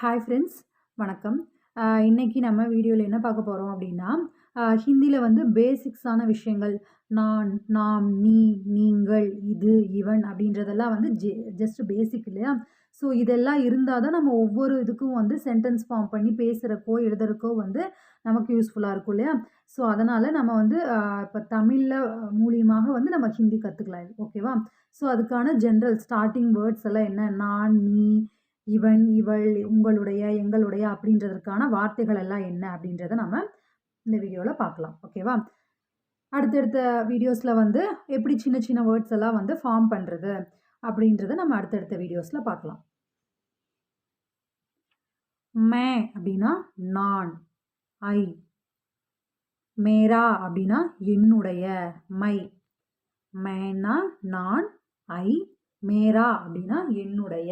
Hi friends வணக்கம். இன்றைக்கி நம்ம வீடியோவில் என்ன பார்க்க போகிறோம் அப்படின்னா ஹிந்தியில் வந்து பேசிக்ஸான விஷயங்கள் நான் நாம் நீ நீங்கள் இது இவன் அப்படின்றதெல்லாம் வந்து ஜெ ஜஸ்ட் பேசிக் இல்லையா? ஸோ இதெல்லாம் இருந்தால் தான் நம்ம ஒவ்வொரு இதுக்கும் வந்து சென்டென்ஸ் ஃபார்ம் பண்ணி பேசுகிறக்கோ எழுதுறக்கோ வந்து நமக்கு யூஸ்ஃபுல்லாக இருக்கும் இல்லையா? ஸோ அதனால் நம்ம வந்து இப்போ தமிழில் மூலியமாக வந்து நம்ம ஹிந்தி கற்றுக்கலாம் ஓகேவா? ஸோ அதுக்கான ஜென்ரல் ஸ்டார்டிங் வேர்ட்ஸ் எல்லாம் என்ன? நான் நீ இவன் இவள் உங்களுடைய எங்களுடைய அப்படின்றதற்கான வார்த்தைகள் எல்லாம் என்ன அப்படின்றத நம்ம இந்த வீடியோவில் பார்க்கலாம். ஓகேவா அடுத்தடுத்த வீடியோஸில் வந்து எப்படி சின்ன சின்ன வேர்ட்ஸ் எல்லாம் வந்து ஃபார்ம் பண்ணுறது அப்படின்றத நம்ம அடுத்தடுத்த வீடியோஸில் பார்க்கலாம். மே அப்படின்னா நான் ஐ மேரா அப்படின்னா என்னுடைய மை. மேனா நான் ஐ மேரா அப்படின்னா என்னுடைய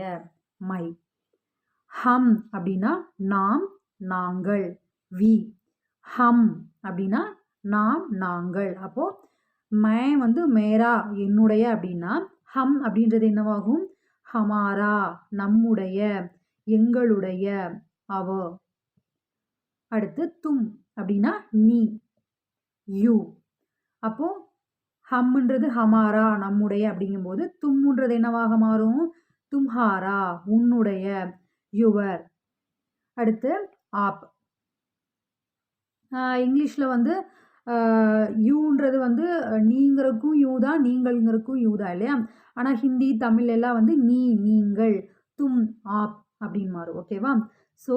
மை. ஹம் அப்படின்னா நாம் நாங்கள். வி. ஹம் அப்படின்னா நாம் நாங்கள். அப்போது மே வந்து மேரா என்னுடைய அப்படின்னா ஹம் அப்படின்றது என்னவாகும்? ஹமாரா நம்முடைய எங்களுடைய அவ. அடுத்து தும் அப்படின்னா நீ. யூ. அப்போது ஹம்ன்றது ஹமாரா நம்முடைய அப்படிங்கும்போது தும்முன்றது என்னவாக மாறும்? தும்ஹாரா உன்னுடைய. யுவர். அடுத்து ஆப். இங்கிலீஷில் வந்து யூன்றது வந்து நீங்கிறக்கும் யூ தான் நீங்கள்ங்கிறக்கும் யூ தான் இல்லையா? ஆனால் ஹிந்தி தமிழ் எல்லாம் வந்து நீ நீங்கள் தும் ஆப் அப்படின்னு மாறும் ஓகேவா? ஸோ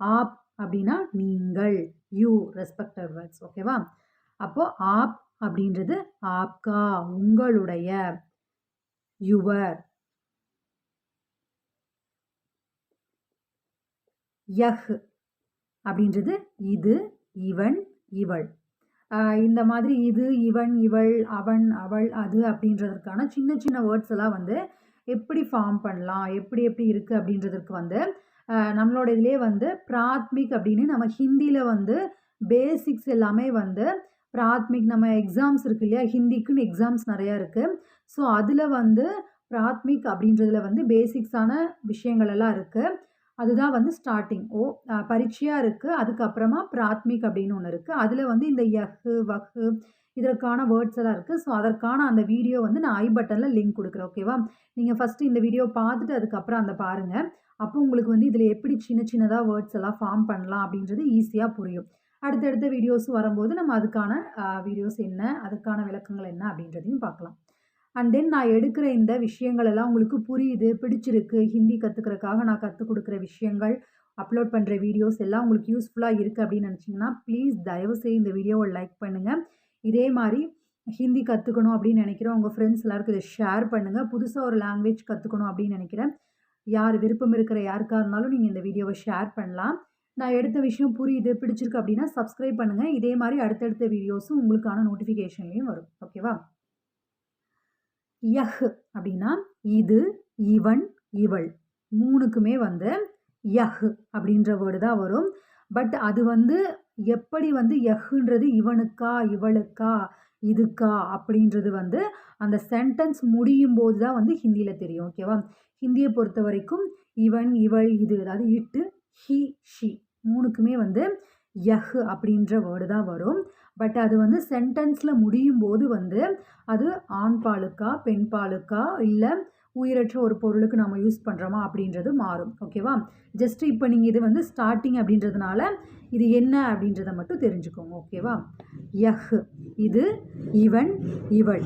ஆப் அப்படின்னா நீங்கள் யூ ரெஸ்பெக்டட் வேர்ட்ஸ் ஓகேவா? அப்போது ஆப் அப்படின்றது ஆப்கா உங்களுடைய யுவர். யஹ் அப்படின்றது இது இவன் இவள். இந்த மாதிரி இது இவன் இவள் அவன் அவள் அது அப்படின்றதற்கான சின்ன சின்ன வேர்ட்ஸ் எல்லாம் வந்து எப்படி ஃபார்ம் பண்ணலாம் எப்படி எப்படி இருக்குது அப்படின்றதுக்கு வந்து நம்மளோட இதிலே வந்து பிராத்மிக் அப்படின்னு நம்ம ஹிந்தியில் வந்து பேசிக்ஸ் எல்லாமே வந்து பிராத்மிக் நம்ம எக்ஸாம்ஸ் இருக்கு இல்லையா ஹிந்திக்குன்னு எக்ஸாம்ஸ் நிறையா இருக்குது ஸோ அதில் வந்து பிராத்மிக் அப்படின்றதுல வந்து பேசிக்ஸான விஷயங்கள் எல்லாம் இருக்குது அதுதான் வந்து ஸ்டார்டிங் ஓ பரீட்சையாக இருக்குது அதுக்கப்புறமா பிராத்மிக் அப்படின்னு ஒன்று இருக்குது அதில் வந்து இந்த யஹு வஹு இதற்கான வேர்ட்ஸ் எல்லாம் இருக்குது ஸோ அதற்கான அந்த வீடியோ வந்து நான் ஐ பட்டனில் லிங்க் கொடுக்குறேன். ஓகேவா நீங்கள் ஃபஸ்ட்டு இந்த வீடியோ பார்த்துட்டு அதுக்கப்புறம் அந்த பாருங்கள் அப்போ உங்களுக்கு வந்து இதில் எப்படி சின்ன சின்னதாக வேர்ட்ஸ் எல்லாம் ஃபார்ம் பண்ணலாம் அப்படின்றது ஈஸியாக புரியும். அடுத்தடுத்த வீடியோஸ் வரும்போது நம்ம அதுக்கான வீடியோஸ் என்ன அதுக்கான விளக்கங்கள் என்ன அப்படின்றதையும் பார்க்கலாம். அண்ட் தென் நான் எடுக்கிற இந்த விஷயங்கள் எல்லாம் உங்களுக்கு புரியுது பிடிச்சிருக்கு ஹிந்தி கற்றுக்கிறதுக்காக நான் கற்றுக் கொடுக்குற விஷயங்கள் அப்லோட் பண்ணுற வீடியோஸ் எல்லாம் உங்களுக்கு யூஸ்ஃபுல்லாக இருக்குது அப்படின்னு நினச்சிங்கன்னா ப்ளீஸ் தயவுசெய்து இந்த வீடியோவை லைக் பண்ணுங்கள் இதே மாதிரி ஹிந்தி கற்றுக்கணும் அப்படின்னு நினைக்கிறேன் உங்கள் ஃப்ரெண்ட்ஸ் எல்லாருக்கும் இதை ஷேர் பண்ணுங்கள் புதுசாக ஒரு லாங்குவேஜ் கற்றுக்கணும் அப்படின்னு நினைக்கிறேன். யார் விருப்பம் இருக்கிற யாருக்காக இருந்தாலும் நீங்கள் இந்த வீடியோவை ஷேர் பண்ணலாம். நான் எடுத்த விஷயம் புரியுது பிடிச்சிருக்கு அப்படின்னா சப்ஸ்கிரைப் பண்ணுங்கள் இதே மாதிரி அடுத்தடுத்த வீடியோஸும் உங்களுக்கான நோட்டிஃபிகேஷன்லேயும் வரும். ஓகேவா யஹ் அப்படின்னா இது இவன் இவள். மூணுக்குமே வந்து யஹ் அப்படின்ற வேர்டு தான் வரும். பட் அது வந்து எப்படி வந்து யஹ்ன்றது இவனுக்கா இவளுக்கா இதுக்கா அப்படின்றது வந்து அந்த சென்டென்ஸ் முடியும் போது தான் வந்து ஹிந்தியில் தெரியும் ஓகேவா ஹிந்தியை பொறுத்த வரைக்கும் இவன் இவள் இது அதாவது இட்டு ஹி ஷி மூணுக்குமே வந்து யஹ் அப்படின்ற வேர்டு தான் வரும். பட் அது வந்து சென்டென்ஸில் முடியும் போது வந்து அது ஆண் பாலுக்கா பெண் பாலுக்கா இல்லை உயிரற்ற ஒரு பொருளுக்கு நம்ம யூஸ் பண்ணுறோமா அப்படின்றது மாறும். ஓகேவா ஜஸ்ட் இப்போ நீங்கள் இது வந்து ஸ்டார்டிங் அப்படின்றதுனால இது என்ன அப்படின்றத மட்டும் தெரிஞ்சுக்கோங்க. ஓகேவா யஹ் இது இவன் இவள்.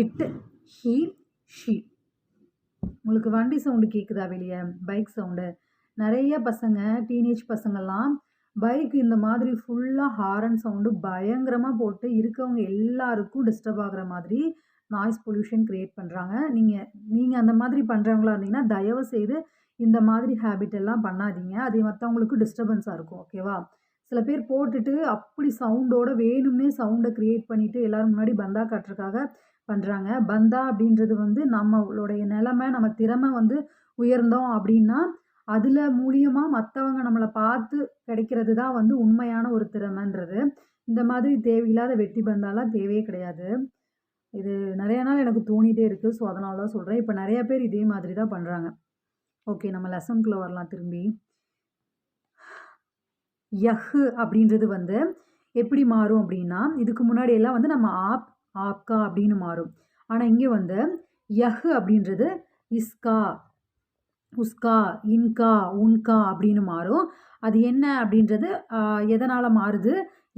இட் ஹி ஷி உங்களுக்கு வண்டி சவுண்டு கேட்குதா வெளியே? பைக் சவுண்டு நிறைய பசங்க டீனேஜ் பசங்கள்லாம் பைக் இந்த மாதிரி ஃபுல்லாக ஹாரன் சவுண்டு பயங்கரமாக போட்டு இருக்கவங்க எல்லாருக்கும் டிஸ்டர்ப் ஆகிற மாதிரி நாய்ஸ் பொல்யூஷன் க்ரியேட் பண்ணுறாங்க நீங்கள் நீங்கள் அந்த மாதிரி பண்ணுறவங்களா இருந்தீங்கன்னா தயவு செய்து இந்த மாதிரி ஹேபிட் எல்லாம் பண்ணாதீங்க. அது மற்றவங்களுக்கு டிஸ்டர்பன்ஸாக இருக்கும் ஓகேவா சில பேர் போட்டுட்டு அப்படி சவுண்டோட வேணும்னே சவுண்டை க்ரியேட் பண்ணிவிட்டு எல்லோரும் முன்னாடி பந்தா காட்டுறதுக்காக பண்ணுறாங்க பந்தா அப்படின்றது வந்து நம்மளுடைய நிலமை நம்ம திறமை வந்து உயர்ந்தோம் அப்படின்னா அதில் மூலியமாக மற்றவங்க நம்மளை பார்த்து கிடைக்கிறது தான் வந்து உண்மையான ஒரு திறமைன்றது. இந்த மாதிரி தேவையில்லாத வெட்டி பந்தாலாம் தேவையே கிடையாது. இது நிறைய நாள் எனக்கு தோணிகிட்டே இருக்குது ஸோ அதனால தான் சொல்கிறேன் இப்போ நிறையா பேர் இதே மாதிரி தான் பண்ணுறாங்க ஓகே நம்ம லெசன்குள்ளே வரலாம் திரும்பி. யஹ் அப்படின்றது வந்து எப்படி மாறும் அப்படின்னா இதுக்கு முன்னாடி எல்லாம் வந்து நம்ம ஆப் ஆப்கா அப்படின்னு மாறும். ஆனால் இங்கே வந்து யஹ் அப்படின்றது இஸ்கா உஸ்கா இன்கா உன்கா அப்படின்னு மாறும். அது என்ன அப்படின்றது எதனால் மாறுது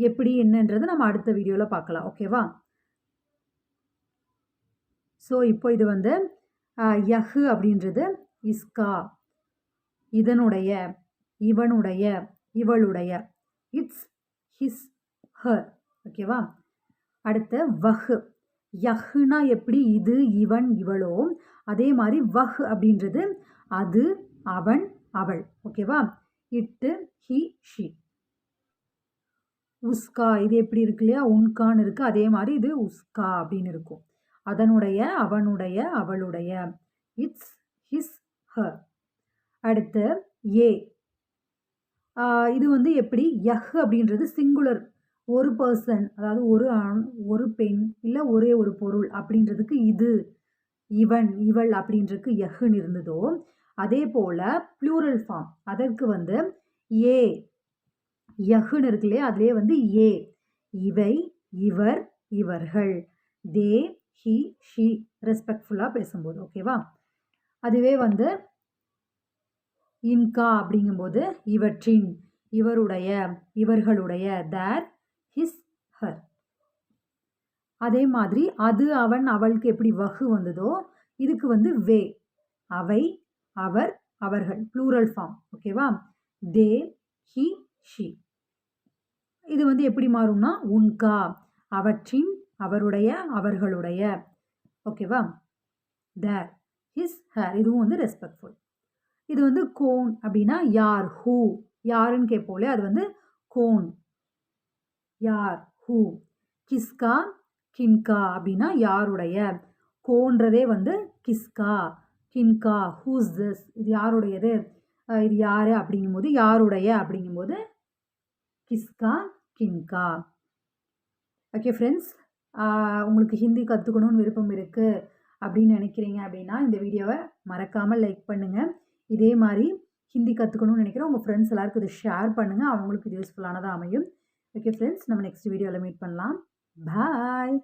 எப்படி என்னன்றது நம்ம அடுத்த வீடியோவில் பார்க்கலாம். ஓகேவா ஸோ இப்போ இது வந்து யஹ் அப்படின்றது இஸ்கா. இதனுடைய இவனுடைய இவளுடைய. இட்ஸ் ஹிஸ் ஹர் ஓகேவா அடுத்து வஹ். யஹ்னா எப்படி இது இவன் இவளோ? அதே மாதிரி வஹ் அப்படின்றது அது அவன் அவள். ஓகேவா? இட்டு ஹி ஷி. உஸ்கா இது எப்படி இருக்கு இல்லையா? உன்கான்னு இருக்குது அதே மாதிரி இது உஸ்கா அப்படின்னு இருக்கும். அதனுடைய அவனுடைய அவளுடைய. இட்ஸ் ஹிஸ் ஹர் அடுத்து ஏ. இது வந்து எப்படி? யஹ் அப்படின்றது சிங்குலர் ஒரு பர்சன் அதாவது ஒரு ஆண் ஒரு பெண் இல்லை ஒரே ஒரு பொருள் அப்படின்றதுக்கு இது. இவன் இவள் அப்படின்றதுக்கு யஹ்ன்னு இருந்ததோ அதே போல் ப்ளூரல் ஃபார்ம் அதற்கு வந்து ஏ யகுன்னு இருக்கு இல்லையா? அதுலேயே வந்து ஏ. இவை இவர் இவர்கள். தே ஹி ஷி ரெஸ்பெக்ட்ஃபுல்லாக பேசும்போது ஓகேவா அதுவே வந்து இன்கா அப்படிங்கும்போது இவற்றின் இவருடைய இவர்களுடைய தேர் ஹிஸ் ஹர் அதே மாதிரி அது அவன் அவளுக்கு எப்படி வகு வந்ததோ இதுக்கு வந்து வே. அவை அவர் அவர்கள் ப்ளூரல் ஃபார்ம் ஓகேவா தே ஹி ஷி இது வந்து எப்படி மாறும்னா உன்கா அவற்றின் அவருடைய அவர்களுடைய ஓகேவா தேர் ஹிஸ் ஹேர் இதுவும் வந்து ரெஸ்பெக்ட்ஃபுல் இது வந்து கோன் அப்படின்னா யார் ஹூ யாருன்னு கேட்போலே அது வந்து கோன் யார் ஹூ கிஸ்கா கின்கா அப்படின்னா யாருடைய? கோன்றதே வந்து கிஸ்கா. கின்கா ஹூஸ் திஸ் இது யாருடையது? இது யார்? அப்படிங்கும்போது யாருடைய? அப்படிங்கும்போது கிஸ்கா கின்கா. ஓகே ஃப்ரெண்ட்ஸ் உங்களுக்கு ஹிந்தி கற்றுக்கணும்னு விருப்பம் இருக்குது அப்படின்னு நினைக்கிறீங்க அப்படின்னா இந்த வீடியோவை மறக்காமல் லைக் பண்ணுங்கள் இதே மாதிரி ஹிந்தி கற்றுக்கணும்னு நினைக்கிறேன் உங்கள் ஃப்ரெண்ட்ஸ் எல்லாருக்கும் இதை ஷேர் பண்ணுங்கள் அவங்களுக்கு இது யூஸ்ஃபுல்லானதாக அமையும். ஓகே ஃப்ரெண்ட்ஸ் நம்ம நெக்ஸ்ட் வீடியோவில் மீட் பண்ணலாம். பாய்